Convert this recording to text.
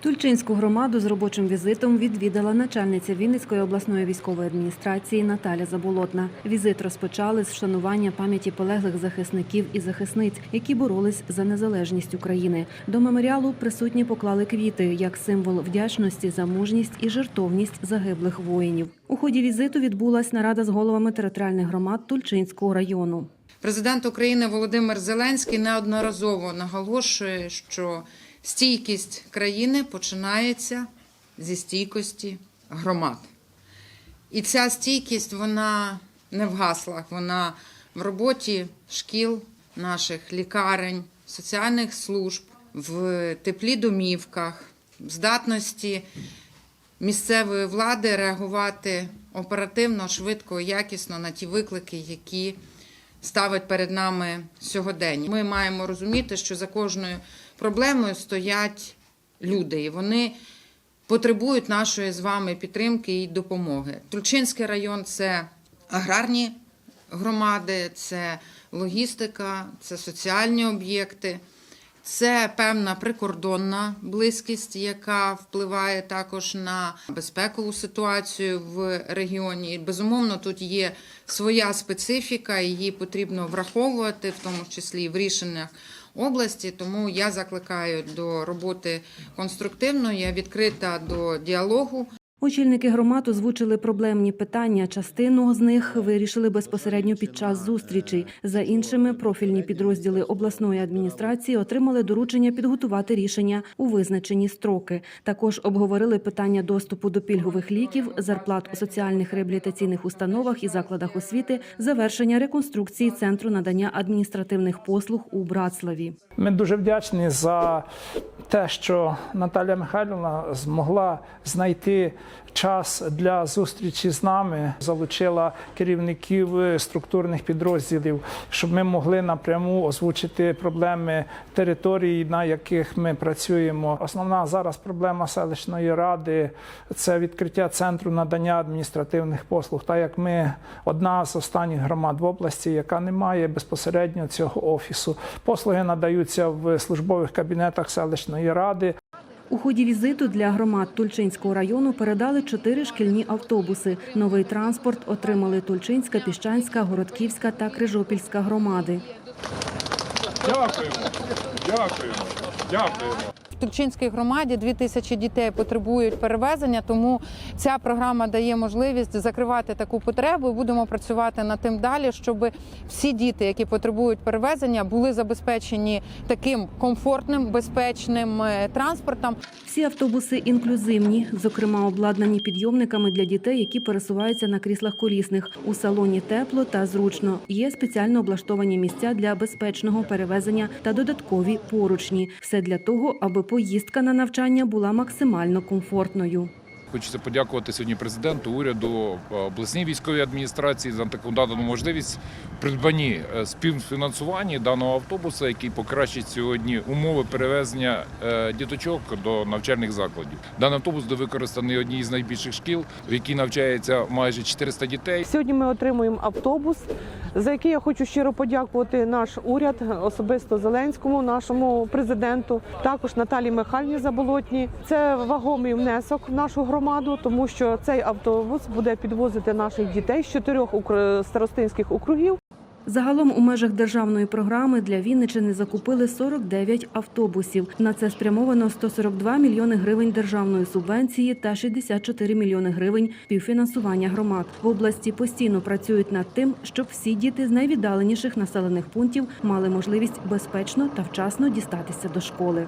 Тульчинську громаду з робочим візитом відвідала начальниця Вінницької обласної військової адміністрації Наталя Заболотна. Візит розпочали з вшанування пам'яті полеглих захисників і захисниць, які боролись за незалежність України. До меморіалу присутні поклали квіти як символ вдячності за мужність і жертовність загиблих воїнів. У ході візиту відбулась нарада з головами територіальних громад Тульчинського району. Президент України Володимир Зеленський неодноразово наголошує, що стійкість країни починається зі стійкості громад. І ця стійкість вона не в гаслах, вона в роботі шкіл, наших лікарень, соціальних служб, в теплі домівках, в здатності місцевої влади реагувати оперативно, швидко, якісно на ті виклики, які ставить перед нами сьогодення. Ми маємо розуміти, що за кожною проблемою стоять люди, і вони потребують нашої з вами підтримки і допомоги. Тульчинський район це аграрні громади, це логістика, це соціальні об'єкти. Це певна прикордонна близькість, яка впливає також на безпекову ситуацію в регіоні. Безумовно, тут є своя специфіка, її потрібно враховувати, в тому числі і в рішеннях області. Тому я закликаю до роботи конструктивно, я відкрита до діалогу. Очільники громад озвучили проблемні питання. Частину з них вирішили безпосередньо під час зустрічей. За іншими, профільні підрозділи обласної адміністрації отримали доручення підготувати рішення у визначені строки. Також обговорили питання доступу до пільгових ліків, зарплат у соціальних реабілітаційних установах і закладах освіти, завершення реконструкції центру надання адміністративних послуг у Братславі. Ми дуже вдячні за те, що Наталя Михайлівна змогла знайти час для зустрічі з нами, залучила керівників структурних підрозділів, щоб ми могли напряму озвучити проблеми території, на яких ми працюємо. Основна зараз проблема селищної ради це відкриття центру надання адміністративних послуг. Так як ми одна з останніх громад в області, яка не має безпосередньо цього офісу. Послуги надаються в службових кабінетах селищної ради. У ході візиту для громад Тульчинського району передали чотири шкільні автобуси. Новий транспорт отримали Тульчинська, Піщанська, Городківська та Крижопільська громади. Дякуємо, дякуємо, дякуємо. Тульчинській громаді 2 тисячі дітей потребують перевезення, тому ця програма дає можливість закривати таку потребу. Будемо працювати над тим далі, щоб всі діти, які потребують перевезення, були забезпечені таким комфортним, безпечним е, транспортом. Всі автобуси інклюзивні, зокрема обладнані підйомниками для дітей, які пересуваються на кріслах колісних. У салоні тепло та зручно. Є спеціально облаштовані місця для безпечного перевезення та додаткові поручні. Все для того, аби поїздка на навчання була максимально комфортною. Хочеться подякувати сьогодні президенту, уряду, обласній військовій адміністрації за таку надану можливість в придбанні е, співфінансуванні даного автобуса, який покращить сьогодні умови перевезення е, діточок до навчальних закладів. Даний автобус використаний одній з найбільших шкіл, в якій навчається майже 400 дітей. Сьогодні ми отримуємо автобус, за який я хочу щиро подякувати наш уряд, особисто Зеленському, нашому президенту, також Наталії Михайлівні Заболотній. Це вагомий внесок в нашу громаду, тому що цей автобус буде підвозити наших дітей з чотирьох старостинських округів. Загалом у межах державної програми для Вінничини закупили 49 автобусів. На це спрямовано 142 мільйони гривень державної субвенції та 64 мільйони гривень співфінансування громад. В області постійно працюють над тим, щоб всі діти з найвіддаленіших населених пунктів мали можливість безпечно та вчасно дістатися до школи.